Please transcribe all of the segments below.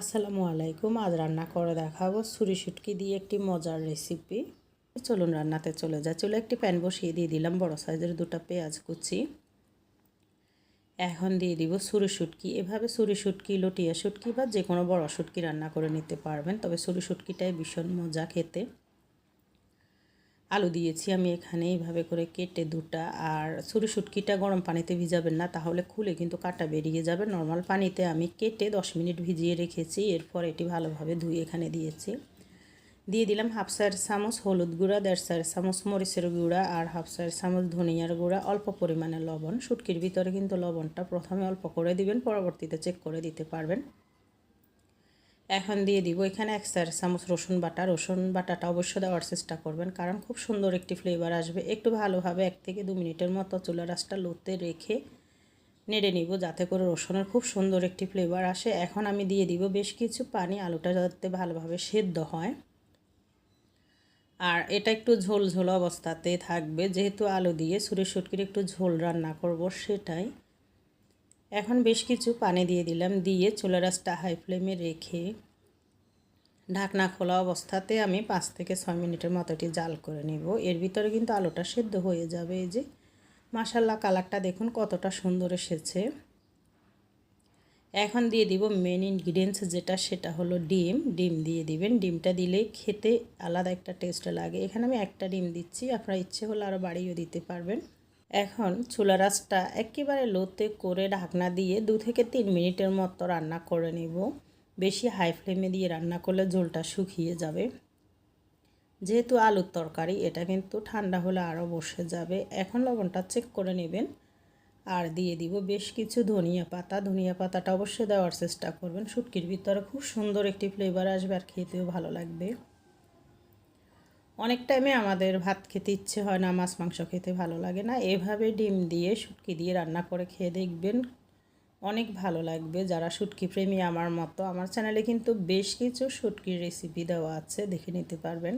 আসসালামু আলাইকুম। আজ রান্না করে দেখাবো সুরি শুটকি দিয়ে একটি মজার রেসিপি চলুন রান্নাতে চলে যায় চলে একটি প্যান বসিয়ে দিয়ে দিলাম বড় সাইজের দুটো পেঁয়াজ কুচি। এখন দিয়ে দিব ছুরি শুটকি। এভাবে সুরি সুটকি লটিয়া শুটকি বা যে কোনো বড় শুটকি রান্না করে নিতে পারবেন। তবে ছুরি শুটকিটাই ভীষণ মজা খেতে। আলু দিয়েছি, আমি এখানে এইভাবে করে কেটে দুটা। আর ছুরি শুটকিটা গরম পানিতে ভিজাবেন না, তাহলে খুলে কিন্তু কাটা বেরিয়ে যাবে। নর্মাল পানিতে আমি কেটে দশ মিনিট ভিজিয়ে রেখেছি, এরপর এটি ভালোভাবে ধুয়ে এখানে দিয়েছি। দিয়ে দিলাম হাফ সার চামচ হলুদ গুঁড়া, দেড় সার চামচ মরিচের গুঁড়া আর হাফ সার চামচ ধনিয়ার গুঁড়া। অল্প পরিমাণে লবণ, শুটকির ভিতরে কিন্তু লবণটা প্রথমে অল্প করে দিবেন, পরবর্তীতে চেক করে দিতে পারবেন। এখন দিয়ে দিব এখানে এক চার চামচ রসুন বাটা। রসুন বাটাটা অবশ্যই দেওয়ার চেষ্টা করবেন, কারণ খুব সুন্দর একটি ফ্লেভার আসবে। একটু ভালোভাবে এক থেকে দু মিনিটের মতো চুলা রাসটা লোতে রেখে নেড়ে নিব, যাতে করে রসুনের খুব সুন্দর একটি ফ্লেভার আসে। এখন আমি দিয়ে দিব বেশ কিছু পানি, আলুটা যাতে ভালোভাবে সেদ্ধ হয়। আর এটা একটু ঝোল ঝোল অবস্থাতে থাকবে, যেহেতু আলু দিয়ে সুরে সুটকির একটু ঝোল রান্না করব সেটাই। এখন বেশ কিছু পানি দিয়ে দিলাম, দিয়ে চুলা রাসটা হাই ফ্লেমে রেখে ঢাকনা খোলা অবস্থাতে আমি পাঁচ থেকে ছয় মিনিটের মতো এটি জাল করে নিব। এর ভিতরে কিন্তু আলুটা সেদ্ধ হয়ে যাবে। এই যে মাসাল্লা কালারটা দেখুন কতটা সুন্দর এসেছে। এখন দিয়ে দিব মেন ইনগ্রিডিয়েন্টস যেটা, সেটা হলো ডিম। ডিম দিয়ে দিবেন। ডিমটা দিলে খেতে আলাদা একটা টেস্ট লাগে। এখানে আমি একটা ডিম দিচ্ছি। আপনার ইচ্ছে হলে আরও বাড়িয়েও দিতে পারবেন। এখন চুলা রাসটা একেবারে লোতে করে ঢাকনা দিয়ে দু থেকে তিন মিনিটের মতো রান্না করে নেব। বেশি হাই ফ্লেমে দিয়ে রান্না করলে ঝোলটা শুকিয়ে যাবে। যেহেতু আলুর তরকারি, এটা কিন্তু ঠান্ডা হলে আরও বসে যাবে। এখন লবণটা চেক করে নেবেন। আর দিয়ে দিব বেশ কিছু ধনিয়া পাতা। ধনিয়া পাতাটা অবশ্যই দেওয়ার চেষ্টা করবেন। শুটকির ভিতরে খুব সুন্দর একটি ফ্লেভার আসবে আর খেতেও ভালো লাগবে। অনেক টাইমে আমাদের ভাত খেতে ইচ্ছে হয় না, মাছ, মাংস খেতে ভালো লাগে না। এভাবে ডিম দিয়ে, শুটকি দিয়ে রান্না করে খেয়ে দেখবেন অনেক ভালো লাগবে। যারা শুটকি প্রেমী আমার মতো, আমার চ্যানেলে কিন্তু বেশ কিছু শুটকির রেসিপি দেওয়া আছে, দেখে নিতে পারবেন।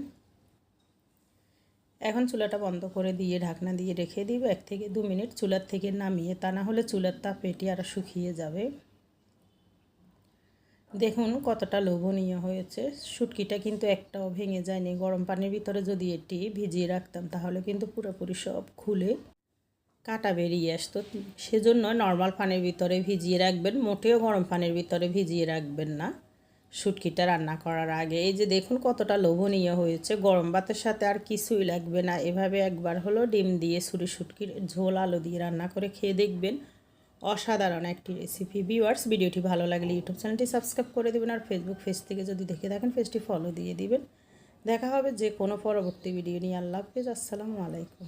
এখন চুলাটা বন্ধ করে দিয়ে ঢাকনা দিয়ে রেখে দিব। এক থেকে দু মিনিট চুলার থেকে নামিয়ে তা না হলে চুলার তাপ এটি আরও শুকিয়ে যাবে। দেখুন কতটা লোভনীয় হয়েছে। শুটকিটা কিন্তু একটাও ভেঙে যায়নি। গরম পানির ভিতরে যদি এটি ভিজিয়ে রাখতাম, তাহলে কিন্তু পুরোপুরি সব খুলে কাটা বেরিয়ে আসতো। সেজন্য নর্মাল পানির ভিতরে ভিজিয়ে রাখবেন, মোটেও গরম পানির ভিতরে ভিজিয়ে রাখবেন না শুটকিটা রান্না করার আগে। এই যে দেখুন কতটা লোভনীয় হয়েছে। গরম ভাতের সাথে আর কিছুই লাগবে না। এভাবে একবার হলো ডিম দিয়ে সুরি শুটকির ঝোল আলু দিয়ে রান্না করে খেয়ে দেখবেন। অসাধারণ একটি রেসিপি ভিউয়ার্স ভিডিওটি ভালো লাগলে ইউটিউব চ্যানেলটি সাবস্ক্রাইব করে দেবেন আর ফেসবুক পেজ থেকে যদি দেখে থাকেন পেজটি ফলো দিয়ে দিবেন। দেখা হবে যে কোনো পরবর্তী ভিডিও নিয়ে। আল্লাহ হাফিজ। আসসালামু আলাইকুম।